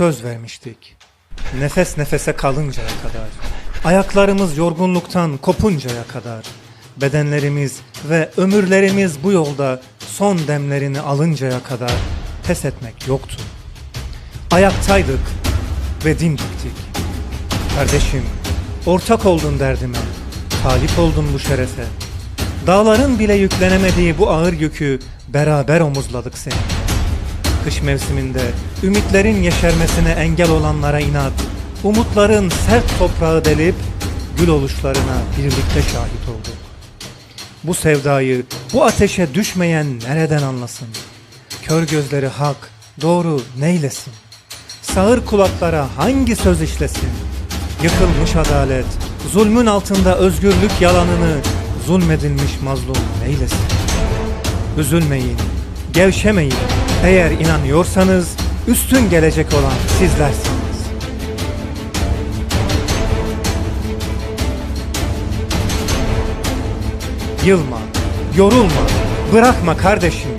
söz vermiştik. Nefes nefese kalıncaya kadar, ayaklarımız yorgunluktan kopuncaya kadar, bedenlerimiz ve ömürlerimiz bu yolda son demlerini alıncaya kadar pes etmek yoktu. Ayaktaydık ve dimdiktik. Kardeşim, ortak oldun derdime, talip oldun bu şerefe. Dağların bile yüklenemediği bu ağır yükü beraber omuzladık seni. Kış mevsiminde ümitlerin yeşermesine engel olanlara inat, umutların sert toprağı delip gül oluşlarına birlikte şahit olduk. Bu sevdayı, bu ateşe düşmeyen nereden anlasın? Kör gözleri hak, doğru neylesin? Sağır kulaklara hangi söz işlesin? Yıkılmış adalet, zulmün altında özgürlük yalanını zulmedilmiş mazlum neylesin? Üzülmeyin, gevşemeyin. Eğer inanıyorsanız üstün gelecek olan sizlersiniz. Yılma, yorulma, bırakma kardeşim.